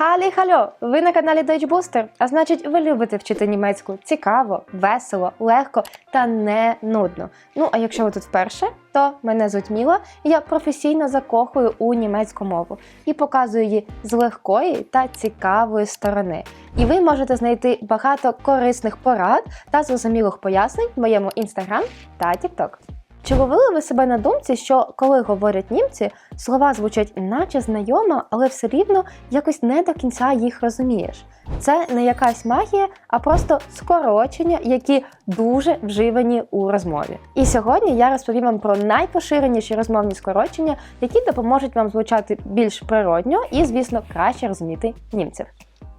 Халі хальо! Ви на каналі Deutsch Booster, а значить, ви любите вчити німецьку цікаво, весело, легко та не нудно. Ну а якщо ви тут вперше, то мене звуть Міла, і я професійно закохую у німецьку мову і показую її з легкої та цікавої сторони. І ви можете знайти багато корисних порад та зрозумілих пояснень в моєму інстаграм та тікток. Чи ловили ви себе на думці, що коли говорять німці, слова звучать наче знайомо, але все рівно якось не до кінця їх розумієш? Це не якась магія, а просто скорочення, які дуже вживані у розмові. І сьогодні я розповім вам про найпоширеніші розмовні скорочення, які допоможуть вам звучати більш природньо і, звісно, краще розуміти німців.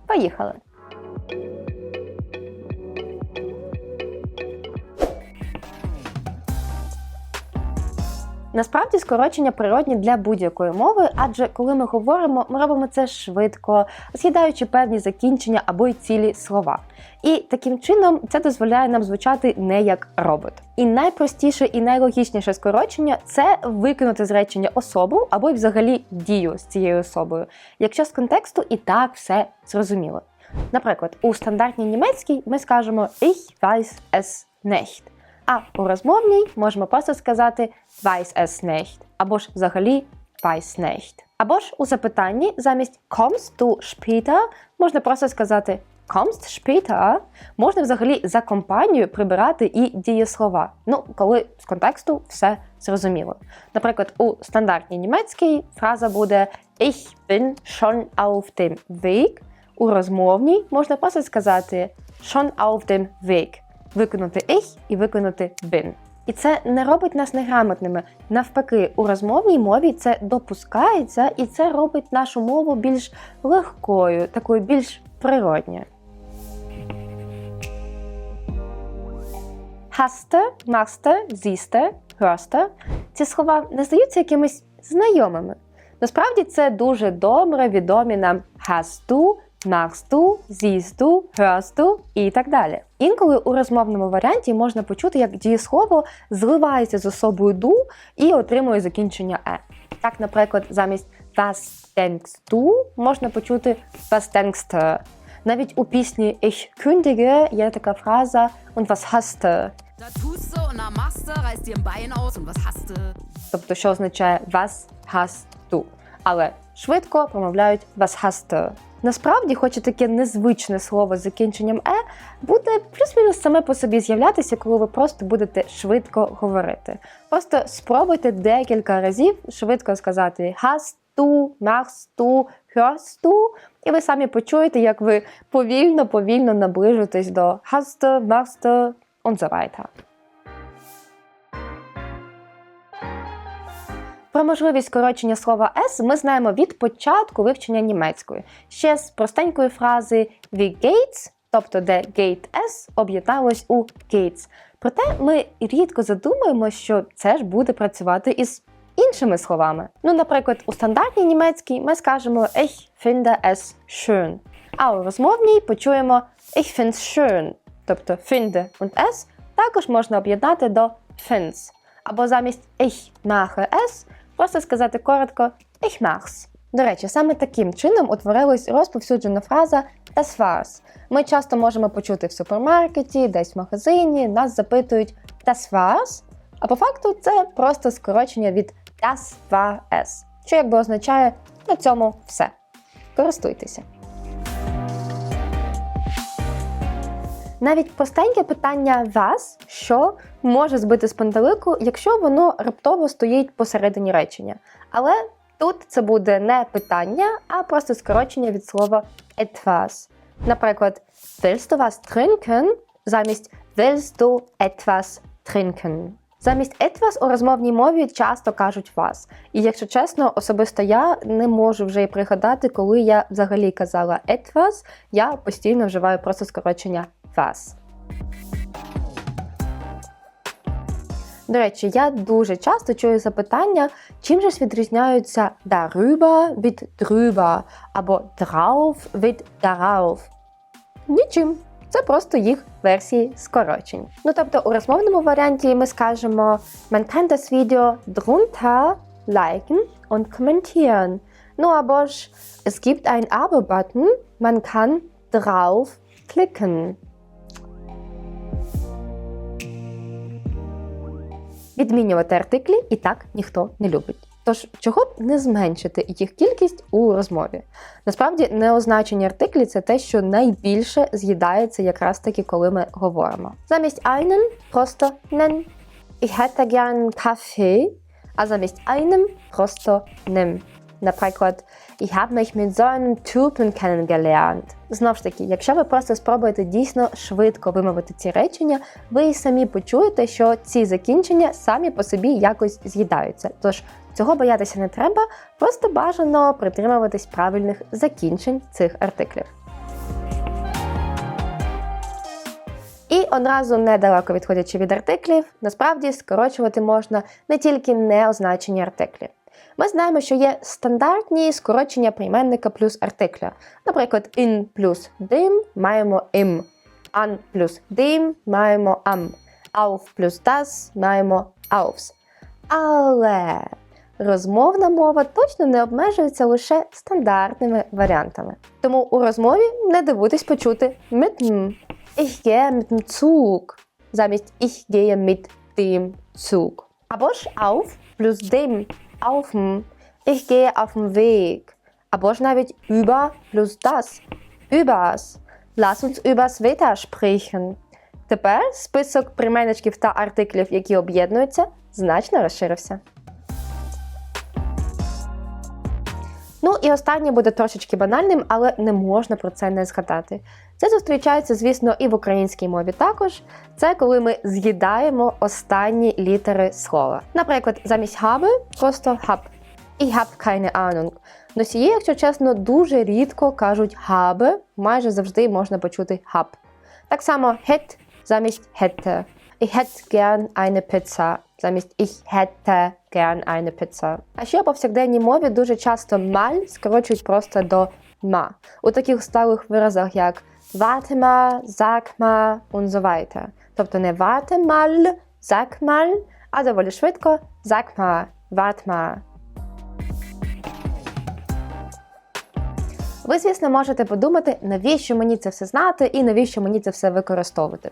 Поїхали! Насправді скорочення природні для будь-якої мови, адже коли ми говоримо, ми робимо це швидко, з'їдаючи певні закінчення або й цілі слова. І таким чином це дозволяє нам звучати не як робот. І найпростіше і найлогічніше скорочення це викинути з речення особу або й взагалі дію з цією особою, якщо з контексту і так все зрозуміло. Наприклад, у стандартній німецькій ми скажемо Ich weiß es nicht. А у розмовній можемо просто сказати weiß es nicht, або ж взагалі weiß nicht. Або ж у запитанні замість kommst du später можна просто сказати kommst später. Можна взагалі за компанію прибирати і дієслова. Ну, коли з контексту все зрозуміло. Наприклад, у стандартній німецькій фраза буде Ich bin schon auf dem Weg. У розмовній можна просто сказати schon auf dem Weg виконати ich і виконати bin. І це не робить нас неграмотними. Навпаки, у розмовній мові це допускається, і це робить нашу мову більш легкою, такою більш природньою. Хасте, масте, зісте, хросте ці слова не здаються якимись знайомими. Насправді це дуже добре відомі нам хасту, Махсту, зісту, храсту і так далі. Інколи у розмовному варіанті можна почути, як дієслово зливається з особою ду і отримує закінчення е. Так, наприклад, замість was denkst du можна почути was denkst du. Навіть у пісні Ich kündige є така фраза und was hast du? Тобто, що означає was hast du. Але швидко промовляють was hast du. Насправді, хоч і таке незвичне слово з закінченням е, буде плюс-мінус саме по собі з'являтися, коли ви просто будете швидко говорити. Просто спробуйте декілька разів швидко сказати hast du, machst і ви самі почуєте, як ви повільно-повільно наближитесь до hast du, machst du und so. Про можливість скорочення слова S ми знаємо від початку вивчення німецької. Ще з простенької фрази wie geht's, тобто де gate S об'єдналось у gates. Проте ми рідко задумуємо, що це ж буде працювати із іншими словами. Ну, наприклад, у стандартній німецькій ми скажемо Ich finde es schön. А у розмовній почуємо Ich find's schön. Тобто finde und es також можна об'єднати до finds. Або замість Ich mache es просто сказати коротко Ich mach's. До речі, саме таким чином утворилась розповсюджена фраза Das war's. Ми часто можемо почути в супермаркеті, десь в магазині, нас запитують Das war's, а по факту це просто скорочення від Das war es, що якби означає на цьому все. Користуйтеся. Навіть простеньке питання вас, що може збити з пантелику, якщо воно раптово стоїть посередині речення. Але тут це буде не питання, а просто скорочення від слова etwas. Наприклад, willst du was trinken замість willst du etwas trinken. Замість etwas у розмовній мові часто кажуть вас. І якщо чесно, особисто я не можу вже й пригадати, коли я взагалі казала etwas, я постійно вживаю просто скорочення вас. До речі, я дуже часто чую запитання, чим же ж відрізняються darüber від drüber або drauf від darauf. Нічим. Це просто їх версії скорочень. Ну тобто у розмовному варіанті ми скажемо Man kann das Video drunter liken und kommentieren. Ну або ж es gibt ein Abo-Button, man kann drauf klicken. Відмінювати артиклі і так ніхто не любить. Тож, чого б не зменшити їх кількість у розмові? Насправді, неозначені артиклі це те, що найбільше з'їдається якраз таки, коли ми говоримо. Замість einen просто nen. Ich hätte gern Kaffee, а замість einem просто Наприклад, ich habe mich mit so einem Знову ж таки, якщо ви просто спробуєте дійсно швидко вимовити ці речення, ви і самі почуєте, що ці закінчення самі по собі якось з'їдаються. Тож цього боятися не треба, просто бажано притримуватись правильних закінчень цих артиклів. І одразу недалеко відходячи від артиклів, насправді скорочувати можна не тільки неозначені артиклі. Ми знаємо, що є стандартні скорочення прийменника плюс артикля. Наприклад, in плюс dem маємо im, an плюс dem маємо am, auf плюс das маємо aufs. Але розмовна мова точно не обмежується лише стандартними варіантами. Тому у розмові не дивуйтесь почути mit dem. Ich gehe mit dem Zug замість ich gehe mit dem Zug. Або ж auf плюс dem auf dem. Ich gehe auf dem Weg. Або ж навіть über плюс das. Übers. Lass uns übers Wetter sprechen. Тепер список прийменничків та артиклів, які об'єднуються, значно розширився. Ну і останнє буде трошечки банальним, але не можна про це не згадати. Це зустрічається, звісно, і в українській мові також. Це коли ми з'їдаємо останні літери слова. Наприклад, замість habe просто hab. Ich hab keine Ahnung. Носії, якщо чесно, дуже рідко кажуть habe, майже завжди можна почути hab. Так само het замість hätte. Ich hätte gern eine Pizza замість ich hätte gern eine Pizza. А ще у повсякденній мові дуже часто маль скорочують просто до ма. У таких сталих виразах, як warte mal, sag mal. Тобто не warte mal, sag а доволі швидко warte mal. Ви, звісно, можете подумати, навіщо мені це все знати і навіщо мені це все використовувати.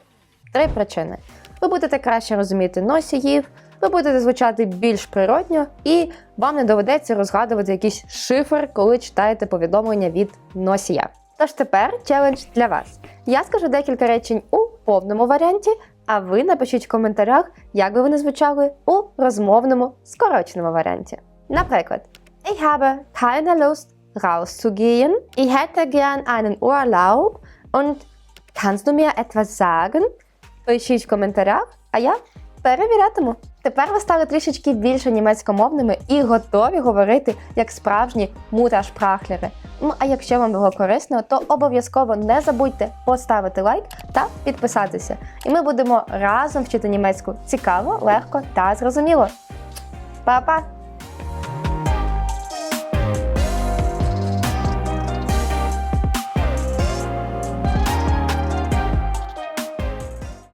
Три причини: ви будете краще розуміти носіїв, ви будете звучати більш природньо, і вам не доведеться розгадувати якийсь шифр, коли читаєте повідомлення від носія. Тож тепер челендж для вас. Я скажу декілька речень у повному варіанті, а ви напишіть в коментарях, як би вони звучали у розмовному скороченому варіанті. Наприклад, Ich habe keine Lust rauszugehen. Ich hätte gern einen Urlaub und kannst du mir etwas sagen? Пишіть в коментарях, а я перевірятиму. Тепер ви стали трішечки більше німецькомовними і готові говорити як справжні муташпрахлери. Ну а якщо вам було корисно, то обов'язково не забудьте поставити лайк та підписатися. І ми будемо разом вчити німецьку цікаво, легко та зрозуміло. Па-па!